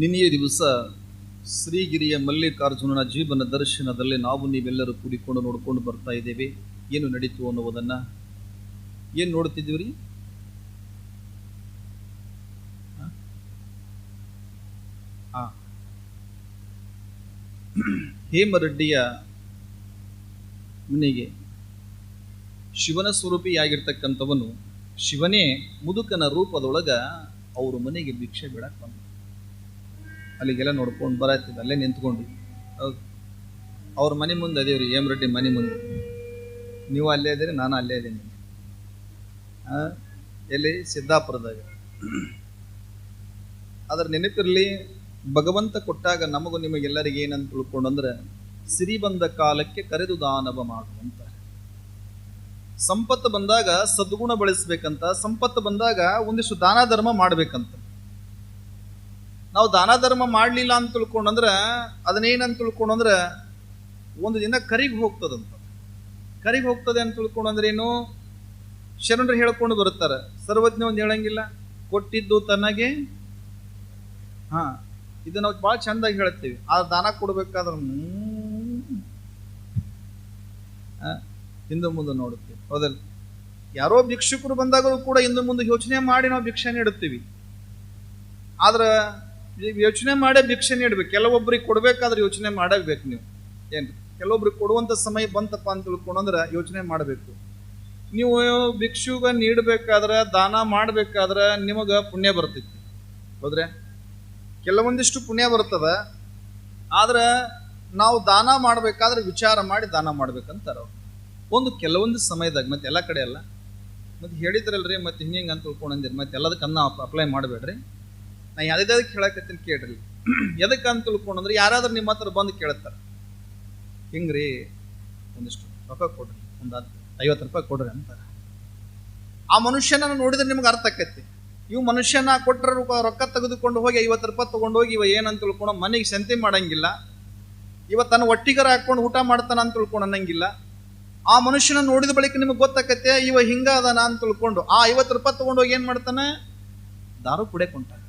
ನಿನ್ನೆಯ ದಿವಸ ಶ್ರೀಗಿರಿಯ ಮಲ್ಲಿಕಾರ್ಜುನನ ಜೀವನ ದರ್ಶನದಲ್ಲಿ ನಾವು ನೀವೆಲ್ಲರೂ ಕೂಡಿಕೊಂಡು ನೋಡಿಕೊಂಡು ಬರ್ತಾ ಇದ್ದೇವೆ. ಏನು ನಡೀತು ಅನ್ನುವುದನ್ನು ಏನು ನೋಡ್ತಿದ್ದೀವಿ ರೀ. ಹೇಮರೆಡ್ಡಿಯ ಮನೆಗೆ ಶಿವನ ಸ್ವರೂಪಿಯಾಗಿರ್ತಕ್ಕಂಥವನು ಶಿವನೇ ಮುದುಕನ ರೂಪದೊಳಗ ಅವ್ರ ಮನೆಗೆ ಭಿಕ್ಷೆ ಬಿಡಕ್ಕೆ ಬಂದ. ಅಲ್ಲಿಗೆಲ್ಲ ನೋಡ್ಕೊಂಡು ಬರತ್ತಿದ್ದ, ಅಲ್ಲೇ ನಿಂತ್ಕೊಂಡು ಅವ್ರ ಮನೆ ಮುಂದೆ ಅದೇವ್ರಿ ರೆಡ್ಡಿ ಮನೆ ಮುಂದೆ. ನೀವು ಅಲ್ಲೇ ಇದ್ದೀರಿ, ನಾನು ಅಲ್ಲೇ ಇದ್ದೀನಿ. ಎಲ್ಲಿ? ಸಿದ್ದಾಪುರದಾಗ. ಅದ್ರ ನೆನಪಿರಲಿ, ಭಗವಂತ ಕೊಟ್ಟಾಗ ನಮಗೂ ನಿಮಗೆಲ್ಲರಿಗೆ ಏನಂತ ತಿಳ್ಕೊಂಡು ಅಂದ್ರೆ ಸಿರಿ ಬಂದ ಕಾಲಕ್ಕೆ ಕರೆದು ದಾನವ ಮಾಡುವಂತ ಸಂಪತ್ತು ಬಂದಾಗ ಸದ್ಗುಣ ಬಳಸ್ಬೇಕಂತ, ಸಂಪತ್ತು ಬಂದಾಗ ಒಂದಿಷ್ಟು ದಾನ ಧರ್ಮ ಮಾಡ್ಬೇಕಂತ. ನಾವು ದಾನ ಧರ್ಮ ಮಾಡಲಿಲ್ಲ ಅಂತ ತಿಳ್ಕೊಂಡಂದ್ರೆ, ಅದನ್ನೇನಂತ ತಿಳ್ಕೊಂಡಂದ್ರೆ, ಒಂದು ದಿನ ಕರಿಗೆ ಹೋಗ್ತದಂತ. ಕರಿಗೆ ಹೋಗ್ತದೆ ಅಂತ ತಿಳ್ಕೊಂಡಂದ್ರೆ ಏನು? ಶರಣರು ಹೇಳ್ಕೊಂಡು ಬರುತ್ತಾರೆ. ಸರ್ವಜ್ಞ ಒಂದು ಹೇಳಂಗಿಲ್ಲ. ಕೊಟ್ಟಿದ್ದು ತನಗೆ, ಹಾ, ಇದು ನಾವು ಭಾಳ ಚಂದಾಗಿ ಹೇಳ್ತೀವಿ. ಆ ದಾನ ಕೊಡ್ಬೇಕಾದ್ರೆ ಹಿಂದೆ ಮುಂದೆ ನೋಡುತ್ತೀವಿ. ಹೌದಲ್ಲ? ಯಾರೋ ಭಿಕ್ಷುಕರು ಬಂದಾಗಲೂ ಕೂಡ ಹಿಂದೆ ಮುಂದೆ ಯೋಚನೆ ಮಾಡಿ ನಾವು ಭಿಕ್ಷೆ ನೀಡುತ್ತೀವಿ. ಆದ್ರೆ ಯೋಚನೆ ಮಾಡೇ ಭಿಕ್ಷೆ ನೀಡ್ಬೇಕು. ಕೆಲವೊಬ್ಬರಿಗೆ ಕೊಡ್ಬೇಕಾದ್ರೆ ಯೋಚನೆ ಮಾಡಬೇಕು ನೀವು. ಏನು ಕೆಲವೊಬ್ರಿಗೆ ಕೊಡುವಂತ ಸಮಯ ಬಂತಪ್ಪ ಅಂತ ತಿಳ್ಕೊಂಡಂದ್ರೆ ಯೋಚನೆ ಮಾಡಬೇಕು. ನೀವು ಭಿಕ್ಷುಗ ನೀಡಬೇಕಾದ್ರೆ, ದಾನ ಮಾಡಬೇಕಾದ್ರೆ ನಿಮಗೆ ಪುಣ್ಯ ಬರ್ತೈತಿ. ಹೋದ್ರೆ? ಕೆಲವೊಂದಿಷ್ಟು ಪುಣ್ಯ ಬರ್ತದ. ಆದ್ರೆ ನಾವು ದಾನ ಮಾಡ್ಬೇಕಾದ್ರೆ ವಿಚಾರ ಮಾಡಿ ದಾನ ಮಾಡ್ಬೇಕಂತಾರೆ. ಒಂದು ಕೆಲವೊಂದು ಸಮಯದಾಗ, ಮತ್ತೆ ಎಲ್ಲ ಕಡೆ ಅಲ್ಲ. ಮತ್ತೆ ಹೇಳಿದ್ರಲ್ರಿ, ಮತ್ತೆ ಹಿಂಗೆ ಅಂತ ತಿಳ್ಕೊಂಡಂದಿರಿ ಮತ್ತೆ ಎಲ್ಲದಕ್ಕೆ ಅನ್ನ ಅಪ್ಲೈ ಮಾಡಬೇಡ್ರಿ. ನಾ ಯಾವ್ದಕ್ಕೆ ಹೇಳಕತ್ತೀನಿ ಕೇಳ್ರಿ. ಎದಕ್ಕೆ ಅಂತ ತಿಳ್ಕೊಂಡ್ರೆ ಯಾರಾದ್ರೂ ನಿಮ್ಮ ಹತ್ರ ಬಂದು ಕೇಳ್ತಾರೆ. ಹಿಂಗ್ರಿ, ಒಂದಿಷ್ಟು ರೊಕ್ಕ ಕೊಡ್ರಿ, ಒಂದು ಐವತ್ತು ರೂಪಾಯಿ ಕೊಡ್ರಿ ಅಂತಾರೆ. ಆ ಮನುಷ್ಯನ ನೋಡಿದ್ರೆ ನಿಮ್ಗೆ ಅರ್ಥ ಆಕತ್ತಿ ಇವು ಮನುಷ್ಯನ ಕೊಟ್ಟರೆ ರೊಕ್ಕ ತೆಗೆದುಕೊಂಡು ಹೋಗಿ ಐವತ್ತು ರೂಪಾಯಿ ತಗೊಂಡು ಹೋಗಿ ಇವ ಏನಂತ ತಿಳ್ಕೊಂಡು ಮನೆಗೆ ಸಂತೆ ಮಾಡಂಗಿಲ್ಲ. ಇವ ತನ್ನ ಒಟ್ಟಿಗರ ಹಾಕೊಂಡು ಊಟ ಮಾಡ್ತಾನ ಅಂತ ತಿಳ್ಕೊಂಡು ಅನ್ನಂಗಿಲ್ಲ. ಆ ಮನುಷ್ಯನ ನೋಡಿದ ಬಳಿಕ ನಿಮಗೆ ಗೊತ್ತಾಕತ್ತೆ, ಇವ ಹಿಂಗ ಅದಾನ ಅಂತ ತಿಳ್ಕೊಂಡು ಆ ಐವತ್ತು ರೂಪಾಯಿ ತಗೊಂಡು ಹೋಗಿ ಏನ್ ಮಾಡ್ತಾನೆ? ದಾರು ಕುಡಿಯಕೊಂಡ ಹೊಂಟಾನ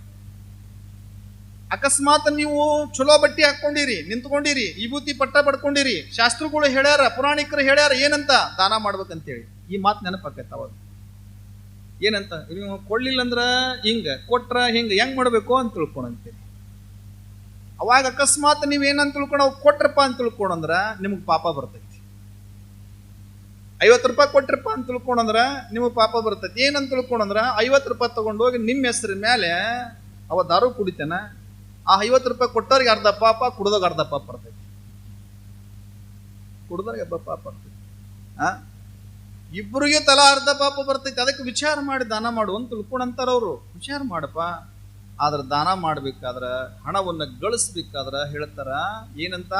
ಅಕಸ್ಮಾತ್ ನೀವು ಚಲೋ ಬಟ್ಟೆ ಹಾಕೊಂಡಿರಿ ನಿಂತ್ಕೊಂಡಿರಿ, ವಿಭೂತಿ ಪಟ್ಟ ಪಡ್ಕೊಂಡಿರಿ. ಶಾಸ್ತ್ರಗಳು ಹೇಳ್ಯಾರ, ಪುರಾಣಿಕರು ಹೇಳ್ಯಾರ, ಏನಂತ ದಾನ ಮಾಡ್ಬೇಕಂತೇಳಿ. ಈ ಮಾತು ನೆನಪಾಕೈತೆ ಅವಾಗ. ಏನಂತ? ನೀವು ಕೊಡ್ಲಿಲ್ಲ ಅಂದ್ರ ಹಿಂಗ, ಕೊಟ್ರ ಹಿಂಗ, ಹೆಂಗ್ ಮಾಡ್ಬೇಕು ಅಂತ ತಿಳ್ಕೊಂಡಂತೀರಿ ಅವಾಗ ಅಕಸ್ಮಾತ್ ನೀವು ಏನಂತ ತಿಳ್ಕೊಂಡು ಅವ್ ಕೊಟ್ರಪ್ಪ ಅಂತ ತಿಳ್ಕೊಂಡಂದ್ರ ನಿಮ್ಗೆ ಪಾಪ ಬರ್ತೈತಿ. ಐವತ್ತು ರೂಪಾಯಿ ಕೊಟ್ರಪ್ಪ ಅಂತ ತಿಳ್ಕೊಂಡಂದ್ರ ನಿಮಗೆ ಪಾಪ ಬರ್ತೈತಿ. ಏನಂತ ತಿಳ್ಕೊಂಡಂದ್ರ ಐವತ್ತು ರೂಪಾಯಿ ತಗೊಂಡೋಗಿ ನಿಮ್ಮ ಹೆಸರು ಮೇಲೆ ಅವ ದಾರು ಕುಡಿತಾನ ಆ ಐವತ್ತು ರೂಪಾಯಿ ಕೊಟ್ಟವ್ರಿಗೆ ಅರ್ಧ ಪಾಪ ಕುಡ್ದೋಗ ಅರ್ಧ ಪಾಪ ಬರ್ತೈತಿ. ಕುಡ್ದವ್ರಿಗೆ ಅರ್ಧ ಪಾಪ ಬರ್ತೈತಿ. ಆ? ಇಬ್ಬರಿಗೆ ತಲಾ ಅರ್ಧ ಪಾಪ ಬರ್ತೈತಿ. ಅದಕ್ಕೆ ವಿಚಾರ ಮಾಡಿ ದಾನ ಮಾಡು ಅಂತ ತಿಳ್ಕೊಂಡಂತಾರವರು ವಿಚಾರ ಮಾಡಪ್ಪ. ಆದ್ರೆ ದಾನ ಮಾಡ್ಬೇಕಾದ್ರ, ಹಣವನ್ನು ಗಳಿಸ್ಬೇಕಾದ್ರ ಹೇಳ್ತಾರ, ಏನಂತ?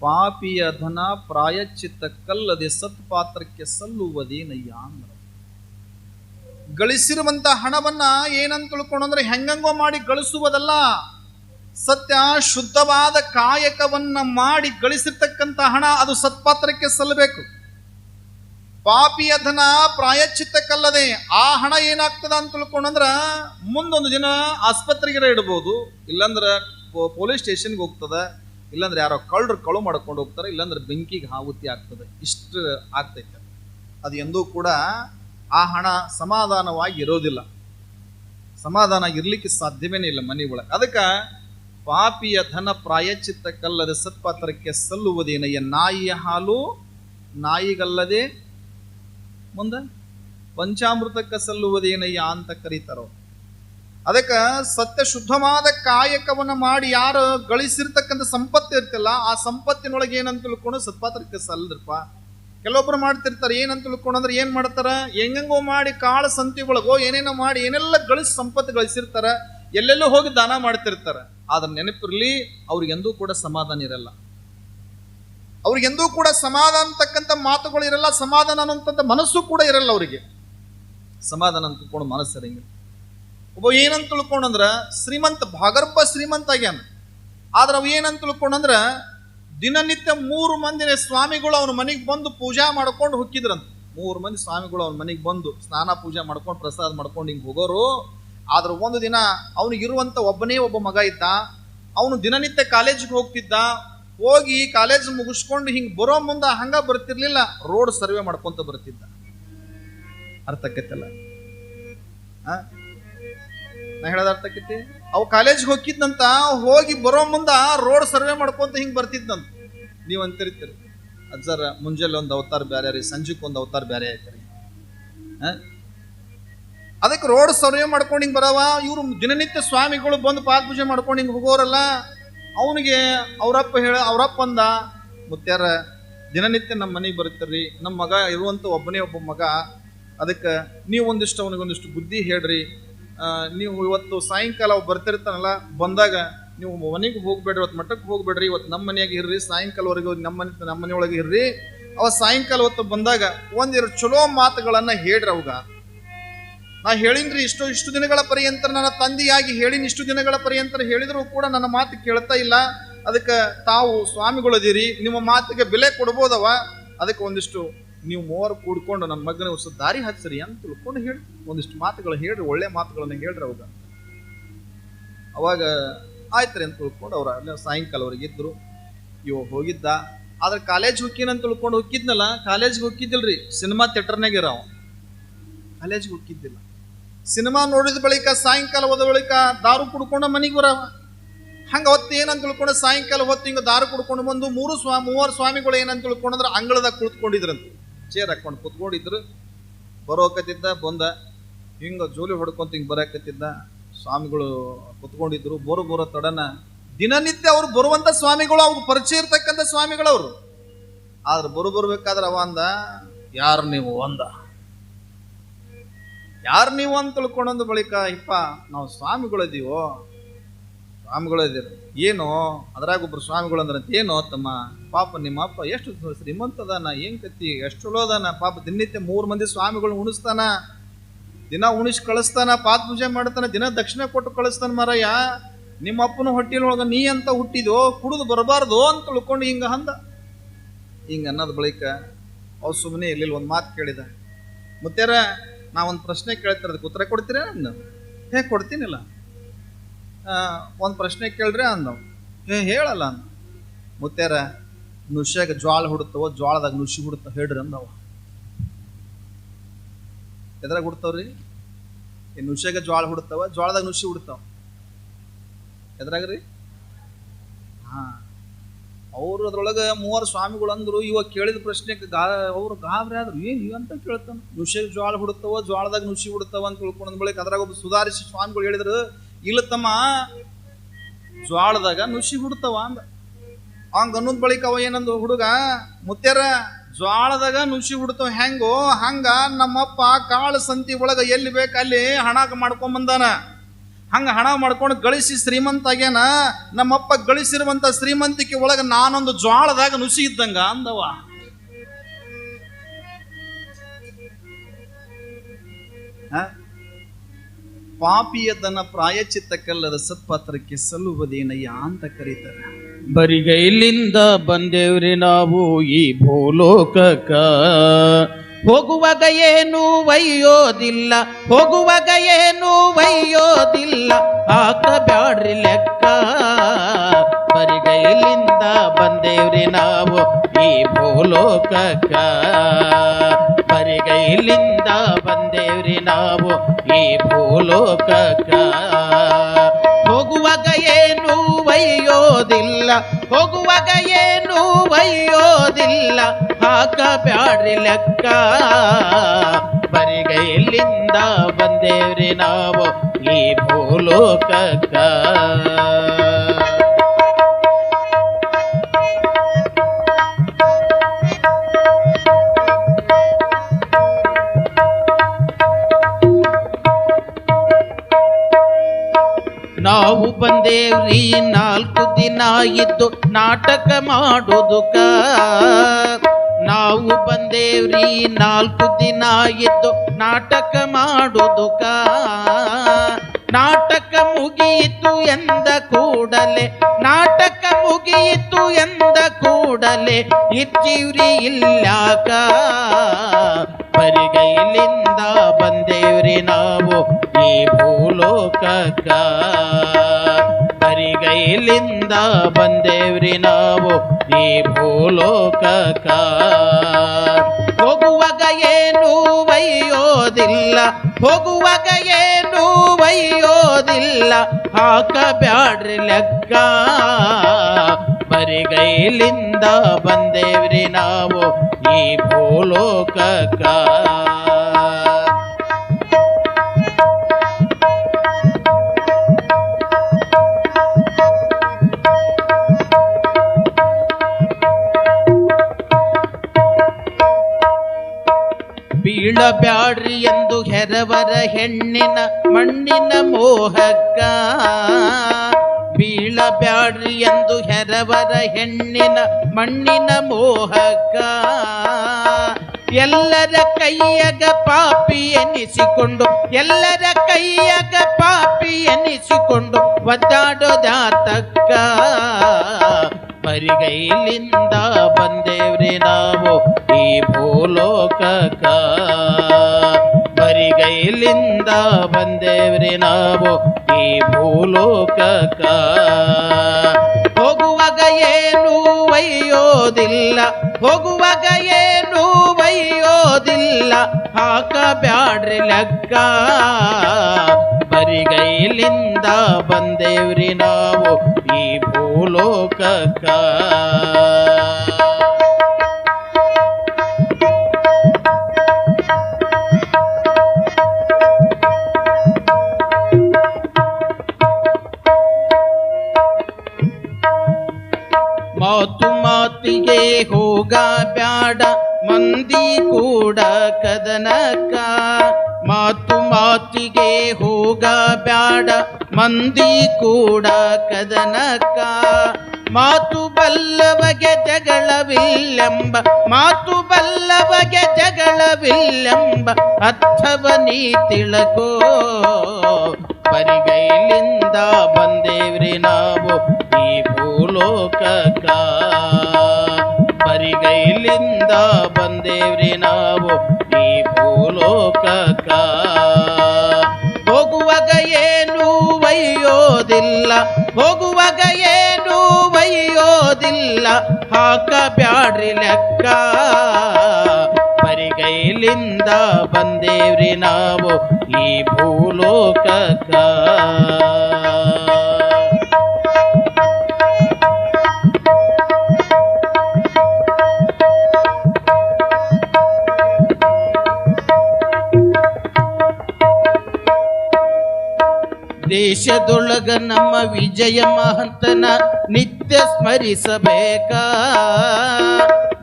ಪಾಪಿಯ ಧನ ಪ್ರಾಯಶ್ಚಿತ್ತ ಕಲ್ಲದೆ ಸತ್ಪಾತ್ರಕ್ಕೆ ಸಲ್ಲುವುದೇನಯ್ಯ ಅಂದ್ರ. ಗಳಿಸಿರುವಂತ ಹಣವನ್ನ ಏನಂತ ತಿಳ್ಕೊಂಡ್ರೆ ಹೆಂಗಂಗೋ ಮಾಡಿ ಗಳಿಸುವುದಲ್ಲ. ಸತ್ಯ ಶುದ್ಧವಾದ ಕಾಯಕವನ್ನ ಮಾಡಿ ಗಳಿಸಿರ್ತಕ್ಕಂಥ ಹಣ ಅದು ಸತ್ಪಾತ್ರಕ್ಕೆ ಸಲ್ಲಬೇಕು. ಪಾಪಿಯ ಧನ ಪ್ರಾಯಶ್ಚಿತ್ತಕ್ಕಲ್ಲದೆ ಆ ಹಣ ಏನಾಗ್ತದ ಅಂತ ತಿಳ್ಕೊಂಡಂದ್ರ ಮುಂದೊಂದು ದಿನ ಆಸ್ಪತ್ರೆಗೆ ಇಡಬಹುದು ಇಲ್ಲಾಂದ್ರ ಪೊಲೀಸ್ ಸ್ಟೇಷನ್ಗೆ ಹೋಗ್ತದ. ಇಲ್ಲಾಂದ್ರೆ ಯಾರೋ ಕಳ್ಳರು ಕಳು ಮಾಡ್ಕೊಂಡು ಹೋಗ್ತಾರೆ. ಇಲ್ಲಾಂದ್ರೆ ಬೆಂಕಿಗೆ ಆಹುತಿ ಆಗ್ತದೆ. ಇಷ್ಟು ಆಗ್ತೈತೆ. ಅದು ಎಂದೂ ಕೂಡ ಆ ಹಣ ಸಮಾಧಾನವಾಗಿ ಇರೋದಿಲ್ಲ. ಸಮಾಧಾನ ಇರಲಿಕ್ಕೆ ಸಾಧ್ಯವೇ ಇಲ್ಲ ಮನೆ ಒಳಗೆ. ಅದಕ್ಕೆ ಪಾಪಿಯ ಧನ ಪ್ರಾಯಶ್ಚಿತ್ತಕ್ಕಲ್ಲದೆ ಸತ್ಪಾತ್ರಕ್ಕೆ ಸಲ್ಲುವುದೇನಯ್ಯ ನಾಯಿಯ ಹಾಲು, ನಾಯಿಗಲ್ಲದೆ ಮುಂದೆ ಪಂಚಾಮೃತಕ್ಕೆ ಸಲ್ಲುವುದೇನಯ್ಯ ಅಂತ ಕರೀತಾರೋ. ಅದಕ್ಕೆ ಸತ್ಯ ಶುದ್ಧವಾದ ಕಾಯಕವನ್ನು ಮಾಡಿ ಯಾರು ಗಳಿಸಿರ್ತಕ್ಕಂಥ ಸಂಪತ್ತು ಇರ್ತಲ್ಲ, ಆ ಸಂಪತ್ತಿನೊಳಗೆ ಏನಂತ ತಿಳ್ಕೊಂಡು ಸತ್ಪಾತ್ರಕ್ಕೆ ಸಲ್ಲದ್ರಪ್ಪ. ಕೆಲವೊಬ್ರು ಮಾಡ್ತಿರ್ತಾರೆ, ಏನಂತ ಅಂದ್ರೆ ಏನ್ ಮಾಡ್ತಾರೆ? ಹೆಂಗೋ ಮಾಡಿ ಕಾಳ ಸಂತಿಗೊಳಗೋ ಏನೇನೋ ಮಾಡಿ, ಏನೆಲ್ಲ ಗಳಿಸಿ ಸಂಪತ್ತು ಗಳಿಸಿರ್ತಾರ. ಎಲ್ಲೆಲ್ಲೋ ಹೋಗಿ ದಾನ ಮಾಡ್ತಿರ್ತಾರೆ. ಆದ್ರೆ ನೆನಪಿರ್ಲಿ ಅವ್ರಿಗೆಂದೂ ಕೂಡ ಸಮಾಧಾನ ಇರಲ್ಲ. ಅವ್ರಿಗೆಂದೂ ಕೂಡ ಸಮಾಧಾನ ಅಂತಕ್ಕಂಥ ಮಾತುಗಳು ಇರಲ್ಲ, ಸಮಾಧಾನ ಅನ್ನೋಂಥ ಮನಸ್ಸು ಕೂಡ ಇರಲ್ಲ ಅವರಿಗೆ. ಸಮಾಧಾನ ಅಂತ ತಿಳ್ಕೊಂಡು ಮನಸ್ಸು ಇರಂಗಿಲ್ಲ. ಒಬ್ಬ ಏನಂತ ತಿಳ್ಕೊಂಡಂದ್ರ, ಶ್ರೀಮಂತ, ಭಾಗರ್ಭ ಶ್ರೀಮಂತ ಆಗ್ಯಾನ. ಆದ್ರೆ ಅವ ಏನಂತ ತಿಳ್ಕೊಂಡಂದ್ರ, ದಿನನಿತ್ಯ ಮೂರು ಮಂದಿ ಸ್ವಾಮಿಗಳು ಅವನ ಮನೆಗೆ ಬಂದು ಪೂಜಾ ಮಾಡ್ಕೊಂಡು ಹೊಕ್ಕಿದ್ರಂತ. ಮೂರು ಮಂದಿ ಸ್ವಾಮಿಗಳು ಅವನ ಮನೆಗೆ ಬಂದು ಸ್ನಾನ ಪೂಜೆ ಮಾಡ್ಕೊಂಡು ಪ್ರಸಾದ ಮಾಡ್ಕೊಂಡು ಹಿಂಗೆ ಹೋಗೋರು ಆದ್ರೆ ಒಂದು ದಿನ ಅವನಿಗಿರುವಂತ ಒಬ್ಬನೇ ಒಬ್ಬ ಮಗ ಇದ್ದ. ಅವನು ದಿನನಿತ್ಯ ಕಾಲೇಜಿಗೆ ಹೋಗ್ತಿದ್ದ. ಹೋಗಿ ಕಾಲೇಜ್ ಮುಗಿಸ್ಕೊಂಡು ಹಿಂಗೆ ಬರೋ ಮುಂದೆ ಹಂಗ ಬರ್ತಿರ್ಲಿಲ್ಲ. ರೋಡ್ ಸರ್ವೆ ಮಾಡ್ಕೊಂತ ಬರ್ತಿದ್ದ. ಅರ್ಥ ಆಕೈತಲ್ಲ? ನಾ ಹೇಳ್ದ ಅರ್ಥ ಆಕೈತಿ? ಅವ್ ಕಾಲೇಜ್ಗೆ ಹೋಗಿದ್ನಂತ ಹೋಗಿ ಬರೋ ಮುಂದ ರೋಡ್ ಸರ್ವೆ ಮಾಡ್ಕೊಂತ ಹಿಂಗ್ ಬರ್ತಿದ್ನಂತ. ನೀವು ಅಂತಿರ್ತೀರಿ. ಅಜ್ಜರ ಮುಂಜಾನೆ ಒಂದು ಅವತಾರ ಬೇರೆ ರೀ ಸಂಜೆಕ್ ಒಂದು ಅವತಾರ ಬೇರೆ ಆಯ್ತು ರೀ ಅದಕ್ಕೆ ರೋಡ್ ಸರ್ವೆ ಮಾಡ್ಕೊಂಡು ಹಿಂಗೆ ಬರವ? ಇವರು ದಿನನಿತ್ಯ ಸ್ವಾಮಿಗಳು ಬಂದು ಪಾದ ಪೂಜೆ ಮಾಡ್ಕೊಂಡು ಹಿಂಗೆ ಹೋಗೋರಲ್ಲ? ಅವನಿಗೆ ಅವರಪ್ಪ ಹೇಳ, ಅವರಪ್ಪ ಅಂದ, ಮುತ್ಯಾರ, ದಿನನಿತ್ಯ ನಮ್ಮ ಮನೆಗೆ ಬರ್ತೀರಿ ನಮ್ಮ ಮಗ ಇರುವಂಥ ಒಬ್ಬನೇ ಒಬ್ಬ ಮಗ, ಅದಕ್ಕೆ ನೀವು ಒಂದಿಷ್ಟು ಅವನಿಗೊಂದಿಷ್ಟು ಬುದ್ಧಿ ಹೇಳ್ರಿ. ನೀವು ಇವತ್ತು ಸಾಯಂಕಾಲ ಅವ್ ಬರ್ತಿರ್ತಾನಲ್ಲ, ಬಂದಾಗ ನೀವು ಮನೆಗೆ ಹೋಗ್ಬೇಡ್ರಿ, ಇವತ್ತು ಮಠಕ್ಕೆ ಹೋಗ್ಬೇಡ್ರಿ. ಇವತ್ತು ನಮ್ಮ ಮನೆಯಾಗ ಇರ್ರಿ, ಸಾಯಂಕಾಲವರೆಗೂ ನಮ್ಮ ಮನೆ, ನಮ್ಮ ಮನೆಯೊಳಗೆ ಇರ್ರಿ. ಅವ ಸಾಯಂಕಾಲ ಹೊತ್ತು ಬಂದಾಗ ಒಂದೆರಡು ಚಲೋ ಮಾತುಗಳನ್ನು ಹೇಳ್ರಿ ಅವಾಗ. ನಾ ಹೇಳಿನ್ರಿ, ಇಷ್ಟು ಇಷ್ಟು ದಿನಗಳ ಪರ್ಯಂತ ನನ್ನ ತಂದೆಯಾಗಿ ಹೇಳಿನ ಇಷ್ಟು ದಿನಗಳ ಪರ್ಯಂತ ಹೇಳಿದ್ರು ಕೂಡ ನನ್ನ ಮಾತು ಕೇಳ್ತಾ ಇಲ್ಲ. ಅದಕ್ಕೆ ತಾವು ಸ್ವಾಮಿಗಳದಿರಿ, ನಿಮ್ಮ ಮಾತಿಗೆ ಬೆಲೆ ಕೊಡ್ಬೋದವ? ಅದಕ್ಕೆ ಒಂದಿಷ್ಟು ನೀವು ಮೂವರು ಕೂಡ್ಕೊಂಡು ನನ್ನ ಮಗನ ಹೊಸ ದಾರಿ ಹಚ್ಚಿರಿ ಅಂತ ತಿಳ್ಕೊಂಡು ಹೇಳಿ, ಒಂದಿಷ್ಟು ಮಾತುಗಳು ಹೇಳ್ರಿ, ಒಳ್ಳೆ ಮಾತುಗಳನ್ನ ಹೇಳ್ರಿ ಅವಾಗ. ಅವಾಗ ಆಯ್ತ್ರಿ ಅಂತ ತಿಳ್ಕೊಂಡು ಅವ್ರ ಸಾಯಂಕಾಲವರೆಗೆ ಇದ್ರು. ಇವ ಹೋಗಿದ್ದ. ಆದ್ರೆ ಕಾಲೇಜ್ ಹುಕ್ಕಿನ ಅಂತ ತಿಳ್ಕೊಂಡು ಹೋಗಿದ್ನಲ್ಲ ಕಾಲೇಜ್ಗೆ ಹೋಗಿದ್ದಿಲ್ರಿ ಸಿನಿಮಾ ಥಿಯೇಟರ್ನಾಗ ಇರೋ ಕಾಲೇಜ್ಗೆ ಹೋಗಿದ್ದಿಲ್ಲ ಸಿನಿಮಾ ನೋಡಿದ ಬಳಿಕ, ಸಾಯಂಕಾಲ ಹೋದ ಬಳಿಕ ದಾರು ಕುಡ್ಕೊಂಡು ಮನೆಗೆ ಬರವ. ಹಂಗ ಹೊತ್ತು ಏನಂತ ತಿಳ್ಕೊಂಡು ಸಾಯಂಕಾಲ ಹೊತ್ತು ಹಿಂಗ ದಾರು ಕುಡ್ಕೊಂಡು ಬಂದು ಮೂರು ಸ್ವಾ, ಮೂವರು ಸ್ವಾಮಿಗಳು ಏನಂತ ತಿಳ್ಕೊಂಡ್ರೆ ಅಂಗಳದಾಗ ಕುಳಿತುಕೊಂಡಿದ್ರಂತ. ಚೇರ್ ಹಾಕೊಂಡು ಕುತ್ಕೊಂಡಿದ್ರು. ಬರೋಕತ್ತಿದ್ದ, ಬಂದ. ಹಿಂಗ ಜೋಲಿ ಹೊಡ್ಕೊಂತ ಹಿಂಗೆ ಬರೋಕತ್ತಿದ್ದ. ಸ್ವಾಮಿಗಳು ಕುತ್ಕೊಂಡಿದ್ರು. ಬೋರು, ಬರೋ ತಡನ. ದಿನನಿತ್ಯ ಅವ್ರು ಬರುವಂತ ಸ್ವಾಮಿಗಳು, ಅವ್ರಿಗೆ ಪರಿಚಯ ಇರ್ತಕ್ಕಂಥ ಸ್ವಾಮಿಗಳವರು. ಆದ್ರೆ ಬರು ಬರ್ಬೇಕಾದ್ರೆ ಅವ ಅಂದ, ಯಾರು ನೀವು ಅಂದ. ಯಾರು ನೀವು ಅಂತ ತಿಳ್ಕೊಂಡೊಂದು ಬಳಿಕ, ಇಪ್ಪ, ನಾವು ಸ್ವಾಮಿಗಳಿದೀವೋ? ಸ್ವಾಮಿಗಳಿದ್ದೀರಿ ಏನು? ಅದ್ರಾಗ ಒಬ್ರು ಸ್ವಾಮಿಗಳು ಅಂದ್ರಂತ ಏನು ತಮ್ಮ? ಪಾಪ ನಿಮ್ಮ ಅಪ್ಪ ಎಷ್ಟು ಶ್ರೀಮಂತ ಅದಾನ, ಏನ್ ಕತ್ತಿ, ಎಷ್ಟು ಚಲೋ ಅದಾನ, ಪಾಪ ದಿನನಿತ್ಯ ಮೂರು ಮಂದಿ ಸ್ವಾಮಿಗಳು ಉಣಿಸ್ತಾನ, ದಿನ ಉಣಿಸ್ ಕಳಿಸ್ತಾನ, ಪಾದ ಪೂಜೆ ಮಾಡ್ತಾನ, ದಿನ ದಕ್ಷಿಣ ಕೊಟ್ಟು ಕಳಿಸ್ತಾನ ಮಾರಯ್ಯ ನಿಮ್ಮ ಅಪ್ಪನ ಹೊಟ್ಟಿಲೊಳಗ ನೀ ಅಂತ ಹುಟ್ಟಿದೋ ಕುಡಿದು ಬರಬಾರ್ದು ಅಂತ ತಿಳ್ಕೊಂಡು ಹಿಂಗ ಅಂದ. ಹಿಂಗ ಅನ್ನೋದ್ ಬಳಿಕ ಅವ್ ಸುಮ್ಮನೆ ಇರ್ಲಿಲ್ಲ ಒಂದು ಮಾತು ಕೇಳಿದ, ಮುತ್ಯಾರ ನಾ ಒಂದು ಪ್ರಶ್ನೆ ಕೇಳ್ತಾರೆ, ಅದಕ್ಕೆ ಉತ್ತರ ಕೊಡ್ತೀರಾ ಅಂದ ಹೇ, ಕೊಡ್ತೀನಿಲ್ಲ. ಒಂದು ಪ್ರಶ್ನೆ ಕೇಳ್ರೆ ಅಂದವು. ಹೇ, ಹೇಳಲ್ಲ ಅಂದ ಮುತ್ಯಾರ ನುಷ್ಯಾಗ ಜ್ವಾಳ ಹುಡುತ್ತವ ಜ್ವಾಳದಾಗ ನುಷಿ ಹುಡುತ್ತ ಹೇಳ್ರಿ ಅಂದವ. ಎದ್ರಾಗ ಹುಡ್ತಾವ್ರಿ ಈ ನುಷ್ಯಾಗ ಜ್ವಾಳ ಹುಡುತ್ತವ ಜ್ವಾಳದಾಗ ನುಷಿ ಹುಡ್ತಾವ ಎದ್ರಾಗ ರೀ ಹಾ. ಅವ್ರು ಅದ್ರೊಳಗೆ ಮೂವರು ಸ್ವಾಮಿಗಳು ಅಂದರು, ಇವಾಗ ಕೇಳಿದ ಪ್ರಶ್ನೆಗೆ ಗಾ, ಅವ್ರು ಗಾಬರಿ ಆದ್ರು. ಏನು ಇವಂತ ಕೇಳ್ತಾನೆ? ನುಷಿ ಜ್ವಾಳ ಹುಡುತ್ತವ ಜ್ವಾಳದಾಗ ನುಷಿ ಹುಡುತ್ತವ ಅಂತ ತಿಳ್ಕೊಂಡ್ ಬಳಿಕ ಅದ್ರಾಗ ಒಬ್ಬ ಸುಧಾರಿಸಿ ಸ್ವಾಮಿಗಳು ಹೇಳಿದ್ರು, ಇಲ್ಲ ತಮ್ಮ, ಜ್ವಾಳದಾಗ ನುಷಿ ಹುಡ್ತಾವ ಅಂದ. ಹಂಗೆ ಅನ್ನೋದ್ ಬಳಿಕ ಅವ ಏನಂದು, ಹುಡುಗ, ಮುತ್ಯಾರ, ಜ್ವಾಳದಾಗ ನುಷಿ ಹುಡ್ತಾವ ಹೆಂಗೋ, ಹಂಗ ನಮ್ಮಪ್ಪ ಕಾಳು ಸಂತಿ ಒಳಗ ಎಲ್ಲಿ ಬೇಕು ಅಲ್ಲಿ ಹಣ ಮಾಡ್ಕೊಂಡ್ ಬಂದಾನ. ಹಂಗ ಹಣ ಮಾಡ್ಕೊಂಡು ಗಳಿಸಿ ಶ್ರೀಮಂತಾಗೇನ, ನಮ್ಮಪ್ಪ ಗಳಿಸಿರುವಂಥ ಶ್ರೀಮಂತಿಕೆ ಒಳಗ ನಾನೊಂದು ಜ್ವಾಳದಾಗ ನುಸಿ ಇದ್ದಂಗ ಅಂದವ. ಪಾಪಿಯ ತನ್ನ ಪ್ರಾಯಚಿತ್ತ ಕಲ್ಲರ ಸತ್ಪಾತ್ರಕ್ಕೆ ಸಲ್ಲುವುದೇನಯ್ಯ ಅಂತ ಕರೀತಾರೆ. ಬರಿಗೈಲಿಂದ ಬಂದೇವ್ರಿ ನಾವು ಈ ಭೂಲೋಕಕ್ಕ. ಹೋಗುವಾಗ ಏನು ಒಯ್ಯೋದಿಲ್ಲ, ಹೋಗುವಾಗ ಏನು ಒಯ್ಯೋದಿಲ್ಲ. ಹಾಕಬ್ಯಾಡ್ರಿ ಲೆಕ್ಕ, ಬರಿಗೈಲಿಂದ ಬಂದೇವ್ರಿ ನಾವು ಈ ಭೂಲೋಕಕ್ಕ. ಬರಿಗೈಲಿಂದ ಬಂದೇವ್ರಿ ನಾವು ಈ ಭೂಲೋಕಕ್ಕ. ಹೋಗುವಾಗ ಏನು ಒಯ್ಯೋದಿಲ್ಲ ಹೋಗುವಾಗ ಏನು ಒಯ್ಯೋದಿಲ್ಲ. ಹಾಕಬ್ಯಾಡ್ರಿ ಲೆಕ್ಕ. ಬರಿಗೈಲಿಂದ ಬಂದೇವ್ರಿ ನಾವು ಈ ಭೂಲೋಕಕ್ಕ. ನಾವು ಬಂದೇವ್ರಿ ನಾಲ್ಕು ದಿನ ಇದ್ದು ನಾಟಕ ಮಾಡೋದುಕ ನಾವು ಬಂದೇವ್ರಿ ನಾಲ್ಕು ದಿನ ಇದ್ದು ನಾಟಕ ಮಾಡೋದುಕ ನಾಟಕ ಮುಗಿಯಿತು ಎಂದ ಕೂಡಲೇ, ನಾಟಕ ಮುಗಿಯಿತು ಎಂದ ಕೂಡಲೇ ಇರ್ತೀವ್ರಿ ಇಲ್ಲಾಕ? ಬರಿಗೈಲಿಂದ ಬಂದೇವ್ರಿ ನಾವು ಈ ಭೂಲೋಕಕ್ಕ? ಬರಿಗೈಲಿಂದ ಬಂದೇವ್ರಿ ನಾವು ಈ ಭೂಲೋಕಕ್ಕ? ಹೋಗುವಾಗ ಏನು ಒಯ್ಯೋದಿಲ್ಲ ಹೋಗುವಾಗ ಏನು ಒಯ್ಯೋದಿಲ್ಲ. ಹಾಕಬ್ಯಾಡ್ರಿ ಲೆಕ್ಕ. ಬರಿಗೈಲಿಂದ ಬಂದೇವ್ರಿ ನಾವು ಈ ಭೂಲೋಕಕ್ಕ. ಬೀಳಬ್ಯಾಡ್ರಿ ಎಂದು ಹೆರವರ ಹೆಣ್ಣಿನ ಮಣ್ಣಿನ ಮೋಹಕ್ಕ ಬೀಳಬ್ಯಾಡ್ರಿ ಎಂದು ಹೆರವರ ಹೆಣ್ಣಿನ ಮಣ್ಣಿನ ಮೋಹಕ್ಕ ಎಲ್ಲರ ಕೈಯಗ ಪಾಪಿ ಎನಿಸಿಕೊಂಡು, ಎಲ್ಲರ ಕೈಯಗ ಪಾಪಿ ಎನಿಸಿಕೊಂಡು ಒದ್ದಾಡೋದಾತಕ್ಕ ಬರಿಗೈಲಿಂದ ಬಂದೇವ್ರಿ ನಾವು ಈ ಭೂಲೋಕಕ್ಕ. ಪರಿಗೈಲಿಂದ ಬಂದೇವ್ರಿ ನಾವು ಈ ಭೂಲೋಕಕ್ಕ. ಹೋಗುವಾಗ ಏನು ಒಯ್ಯೋದಿಲ್ಲ, ಹೋಗುವಾಗ ಏನು ಒಯ್ಯೋದಿಲ್ಲ, ಹಾಕಬ್ಯಾಡ್ರಿ ಲೆಕ್ಕ. ಬರಿಗೈಲಿಂದ ಬಂದೇವ್ರಿ ನಾವು ಈ ಭೂಲೋಕಕ್ಕ ಮಾತು ಮಾತಿಗೆ ಹೋಗ ಬ್ಯಾಡ ಮಂದಿ ಕೂಡ ಕದನಕ ಮಾತು ಮಾತಿಗೆ ಹೋಗ ಬ್ಯಾಡ ಮಂದಿ ಕೂಡ ಕದನಕ ಮಾತು ಬಲ್ಲವಗೆ ಜಗಳವಿಲ್ಲೆಂಬ, ಮಾತು ಬಲ್ಲವಗೆ ಜಗಳವಿಲ್ಲೆಂಬ ಅರ್ಥವ ನೀ ತಿಳಕೋ. ಪರಿಗೈಲಿಂದ ಬಂದೇವ್ರಿ ನಾವು ಈ ಭೂಲೋಕಕ್ಕ. ಪರಿಗೈಲಿಂದ ಬಂದೇವ್ರಿ ನಾವು ಈ ಭೂಲೋಕಕ್ಕ. ಒಯ್ಯೋದಿಲ್ಲ ಹೋಗುವಾಗ ಏನು ಒಯ್ಯೋದಿಲ್ಲ. ಹಾಕಬ್ಯಾಡ್ರಿ ಲೆಕ್ಕ. ಪರಿಗೈಲಿಂದ ಬಂದೇವ್ರಿ ನಾವು ಈ ಭೂಲೋಕಕ್ಕ. ದೇಶದೊಳಗ ನಮ್ಮ ವಿಜಯ ಮಹಂತನ ನಿತ್ಯ ಸ್ಮರಿಸಬೇಕ.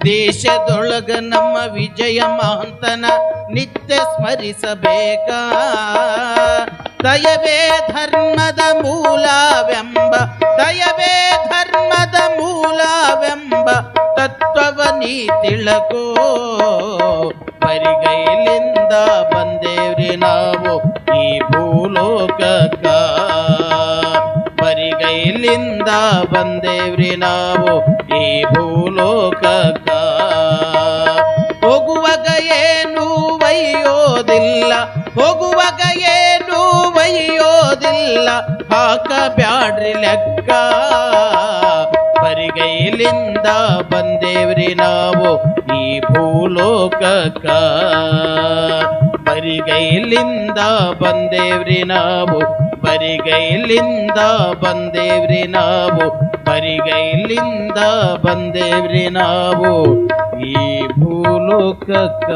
ದೇಶದೊಳಗ ನಮ್ಮ ವಿಜಯ ಮಹಂತನ ನಿತ್ಯ ಸ್ಮರಿಸಬೇಕ. ದಯವೇ ಧರ್ಮದ ಮೂಲವೆಂಬ, ದಯವೇ ಧರ್ಮದ ಮೂಲವೆಂಬ ತತ್ವವ ತಿಳಕೋ. ಬರಿಗೈಲಿಂದ ಬಂದೇವ್ರಿ ನಾವು ಈ ಭೂಲೋಕಕ್ಕ. ಹೋಗುವಾಗ ಏನು ಒಯ್ಯೋದಿಲ್ಲ, ಹೋಗುವಾಗ ಏನು ಒಯ್ಯೋದಿಲ್ಲ ಹಾಕಬ್ಯಾಡ್ರಿ ಲೆಕ್ಕ. ಬರಿಗೈಲಿಂದ ಬಂದೇವ್ರಿ ನಾವು ಈ ಭೂಲೋಕಕ್ಕ. ಬರಿಗೈಲಿಂದ ಬಂದೇವ್ರಿ ನಾವು ಬರಿಗೈಲಿಂದ ಬಂದೇವ್ರಿ ನಾವು? ಬರಿಗೈಲಿಂದ ಬಂದೇವ್ರಿ ನಾವು? ಈ ಭೂಲೋಕಕ್ಕ?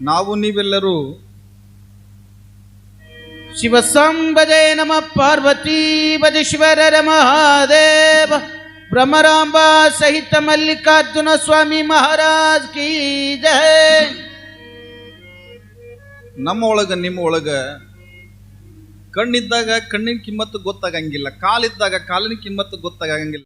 ನಾವು ನೀವೆಲ್ಲರೂ ಶಿವ ಸಂಬಜಯ ನಮ ಪಾರ್ವತಿ ಬದೇಶ್ವರರ ಮಹಾದೇವ. ಭ್ರಮರಾಂಬ ಸಹಿತ ಮಲ್ಲಿಕಾರ್ಜುನ ಸ್ವಾಮಿ ಮಹಾರಾಜ್ ಕೀ ಜಯ ನಮ್ಮ ಒಳಗ ನಿಮ್ಮ ಒಳಗ ಕಣ್ಣಿದ್ದಾಗ ಕಣ್ಣಿನ ಕಿಮ್ಮತ್ತು ಗೊತ್ತಾಗಂಗಿಲ್ಲ, ಕಾಲಿದ್ದಾಗ ಕಾಲಿನ ಕಿಮ್ಮತ್ತು ಗೊತ್ತಾಗಂಗಿಲ್ಲ.